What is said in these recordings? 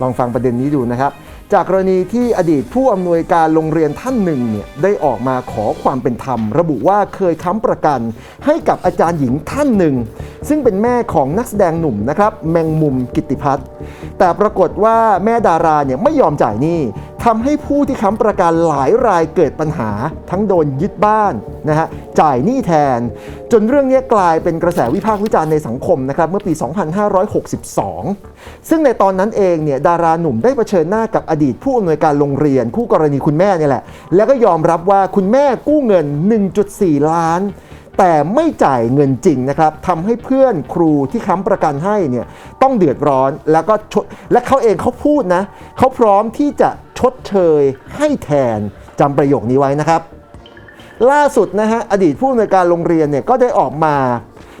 ลองฟังประเด็นนี้ดูนะครับ จากกรณีที่อดีตผู้อำนวยการโรงเรียนท่านหนึ่งเนี่ยได้ออกมาขอความเป็นธรรม ระบุว่าเคยค้ำประกันให้กับอาจารย์หญิงท่านหนึ่ง ซึ่งเป็นแม่ของนักแสดงหนุ่มนะครับแมงมุมกิติพัฒน์แต่ปรากฏว่าแม่ดาราเนี่ยไม่ยอมจ่ายหนี้ทำให้ผู้ที่ค้ำประกันหลายรายเกิดปัญหา ทั้งโดนยึดบ้านนะฮะจ่ายหนี้แทน จนเรื่องนี้กลายเป็นกระแสวิพากษ์วิจารณ์ในสังคมนะครับเมื่อปี 2562 ซึ่งในตอนนั้นเองเนี่ยดาราหนุ่มได้เผชิญหน้ากับอดีตผู้อำนวยการโรงเรียน คู่กรณีคุณแม่เนี่ยแหละ แล้วก็ยอมรับว่าคุณแม่กู้เงิน 1.4 ล้าน แต่ไม่จ่ายเงินจริงนะครับทำให้เพื่อนครูที่ค้ำประกันให้เนี่ยต้องเดือดร้อนแล้วก็ชดและเขาเองเขาพูดนะเขาพร้อมที่จะชดเชยให้แทนจำประโยคนี้ไว้นะครับ ล่าสุดนะฮะอดีตผู้อำนวยการโรงเรียนเนี่ยก็ได้ออกมา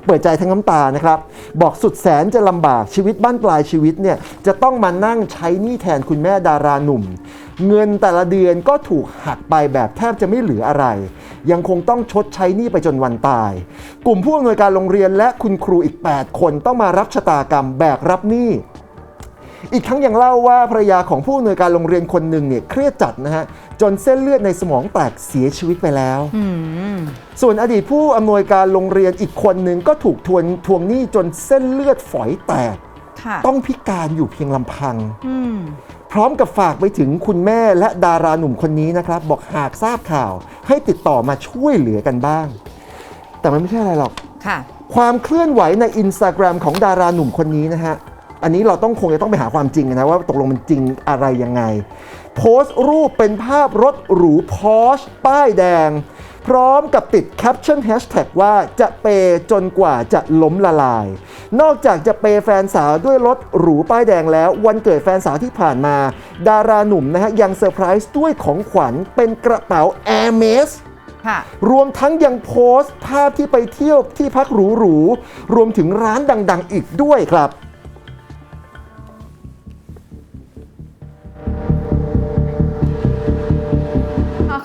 เปิดใจทั้งน้ำตานะครับ บอกสุดแสนจะลำบากชีวิตบ้านปลายชีวิตเนี่ยจะต้องมานั่งใช้หนี้แทนคุณแม่ดาราหนุ่ม เงินแต่ละเดือนก็ถูกหักไปแบบแทบจะไม่เหลืออะไร ยังคงต้องชดใช้หนี้ไปจนวันตาย กลุ่มผู้อำนวยการโรงเรียนและคุณครูอีก 8 คนต้องมารับชะตากรรมแบกรับหนี้อีกทั้งยังเล่าว่าภรรยาของผู้อำนวยการโรงเรียนคนหนึ่งเนี่ยเครียดจัดนะฮะ จนเส้นเลือดในสมองแตกเสียชีวิตไปแล้วอืมส่วนอดีตผู้อำนวยการโรงเรียนอีกคนหนึ่งก็ถูกทวงทวงหนี้จนเส้นเลือดฝอยแตกค่ะต้องพิการอยู่เพียงลำพังอืมพร้อมกับฝากไปถึงคุณแม่และดาราหนุ่มคนนี้นะครับ บอกหากทราบข่าวให้ติดต่อมาช่วยเหลือกันบ้าง แต่มันไม่ใช่อะไรหรอกค่ะความเคลื่อนไหวในอินสตาแกรมของดาราหนุ่มคนนี้นะฮะ อันนี้เราต้องคงจะต้องไปหาความจริงนะว่าตกลงมันจริงอะไรยังไง โพสต์รูปเป็นภาพรถหรูพอชป้ายแดง พร้อมกับติดแคปชั่นแฮชแท็กว่าจะเปย์จนกว่าจะล้มละลาย นอกจากจะเปย์แฟนสาวด้วยรถหรูป้ายแดงแล้ว วันเกิดแฟนสาวที่ผ่านมา ดาราหนุ่มนะฮะยังเซอร์ไพรส์ด้วยของขวัญเป็นกระเป๋า Air m e s ค่ะรวมทั้งยังโพสต์ภาพที่ไปเที่ยวที่พักหรูๆรวมถึงร้านดัง ๆ อีกด้วยครับ